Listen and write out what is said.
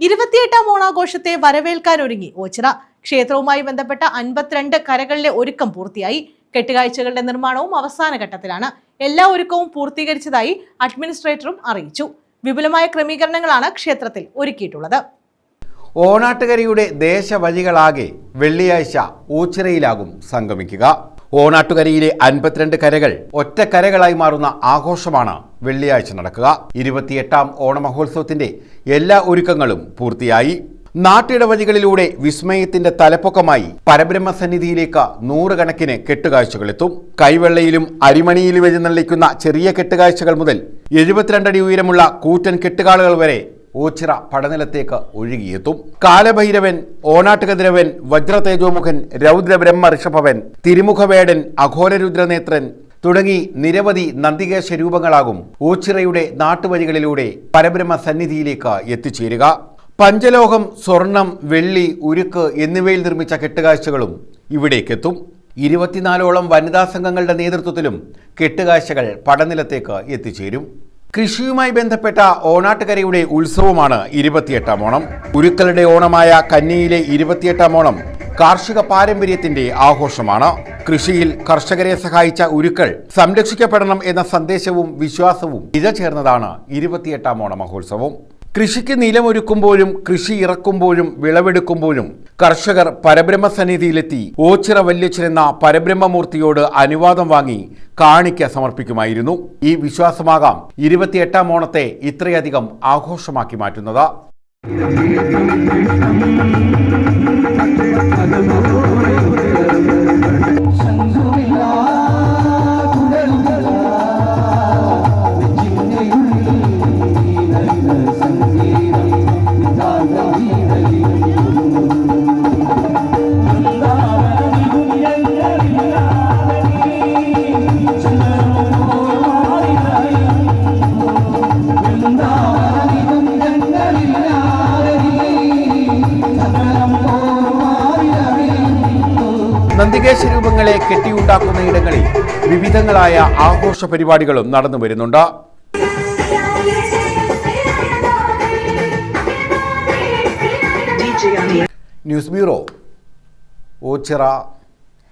ഇരുപത്തിയെട്ടാം ഓണാഘോഷത്തെ വരവേൽക്കാൻ ഒരുങ്ങി. ഓച്ചിറ ക്ഷേത്രവുമായി ബന്ധപ്പെട്ട അൻപത്തിരണ്ട് കരകളിലെ ഒരുക്കം പൂർത്തിയായി. കെട്ടുകാഴ്ചകളുടെ നിർമ്മാണവും അവസാന ഘട്ടത്തിലാണ്. എല്ലാ ഒരുക്കവും പൂർത്തീകരിച്ചതായി അഡ്മിനിസ്ട്രേറ്ററും അറിയിച്ചു. വിപുലമായ ക്രമീകരണങ്ങളാണ് ക്ഷേത്രത്തിൽ ഒരുക്കിയിട്ടുള്ളത്. ഓണാട്ടുകരയുടെ ദേശവഴികളാകെ വെള്ളിയാഴ്ച ഊച്ചിറയിലാകും സംഗമിക്കുക. ഓണാട്ടുകരയിലെ അൻപത്തിരണ്ട് കരകൾ ഒറ്റ കരകളായി മാറുന്ന ആഘോഷമാണ് വെള്ളിയാഴ്ച നടക്കുക. ഇരുപത്തിയെട്ടാം ഓണമഹോത്സവത്തിന്റെ എല്ലാ ഒരുക്കങ്ങളും പൂർത്തിയായി. നാട്ടിടവഴികളിലൂടെ വിസ്മയത്തിന്റെ തലപ്പൊക്കമായി പരബ്രഹ്മ പരബ്രഹ്മസന്നിധിയിലേക്ക് നൂറുകണക്കിന് കെട്ടുകാഴ്ചകളെത്തും. കൈവെള്ളയിലും അരിമണിയിലും എഴുന്നള്ളിക്കുന്ന ചെറിയ കെട്ടുകാഴ്ചകൾ മുതൽ എഴുപത്തിരണ്ടടി ഉയരമുള്ള കൂറ്റൻ കെട്ടുകാളുകൾ വരെ ഓച്ചിറ പടനിലത്തേക്ക് ഒഴുകിയെത്തും. കാലഭൈരവൻ ഓണാട്ടുകതിരവൻ വജ്രതേജോമുഖൻ രൗദ്രബ്രഹ്മ ഋഷഭവൻ തിരുമുഖവേടൻ അഘോരരുദ്രനേത്രൻ തുടങ്ങി നിരവധി നന്ദികേശ രൂപങ്ങളാകും ഓച്ചിറയുടെ നാട്ടുവഴികളിലൂടെ പരബ്രഹ്മ സന്നിധിയിലേക്ക് എത്തിച്ചേരുക. പഞ്ചലോഹം സ്വർണം വെള്ളി ഉരുക്ക് എന്നിവയിൽ നിർമ്മിച്ച കെട്ടുകാഴ്ചകളും ഇവിടേക്കെത്തും. ഇരുപത്തിനാലോളം വനിതാ സംഘങ്ങളുടെ നേതൃത്വത്തിലും കെട്ടുകാഴ്ചകൾ പടനിലത്തേക്ക് എത്തിച്ചേരും. കൃഷിയുമായി ബന്ധപ്പെട്ട ഓണാട്ടുകരയുടെ ഉത്സവമാണ് ഇരുപത്തിയെട്ടാം ഓണം. ഉരുക്കളുടെ ഓണമായ കന്നിയിലെ ഇരുപത്തിയെട്ടാം ഓണം കാർഷിക പാരമ്പര്യത്തിന്റെ ആഘോഷമാണ്. കൃഷിയിൽ കർഷകരെ സഹായിച്ച ഉരുക്കൾ സംരക്ഷിക്കപ്പെടണം എന്ന സന്ദേശവും വിശ്വാസവും ഇഴചേർന്നതാണ് ഇരുപത്തിയെട്ടാം ഓണ മഹോത്സവം. കൃഷിക്ക് നിലമൊരുക്കുമ്പോഴും കൃഷി ഇറക്കുമ്പോഴും വിളവെടുക്കുമ്പോഴും കർഷകർ പരബ്രഹ്മ സന്നിധിയിലെത്തി ഓച്ചിറ വല്യച്ചൻ എന്ന പരബ്രഹ്മമൂർത്തിയോട് അനുവാദം വാങ്ങി കാണിക്ക സമർപ്പിക്കുമായിരുന്നു. ഈ വിശ്വാസമാകാം ഇരുപത്തിയെട്ടാം ഓണത്തെ ഇത്രയധികം ആഘോഷമാക്കി മാറ്റുന്നത്. നന്ദികേശ രൂപങ്ങളെ കെട്ടിയുണ്ടാക്കുന്ന ഇടങ്ങളിൽ വിവിധങ്ങളായ ആഘോഷ പരിപാടികളും നടന്നു വരുന്നുണ്ട്. News bureau Ochira.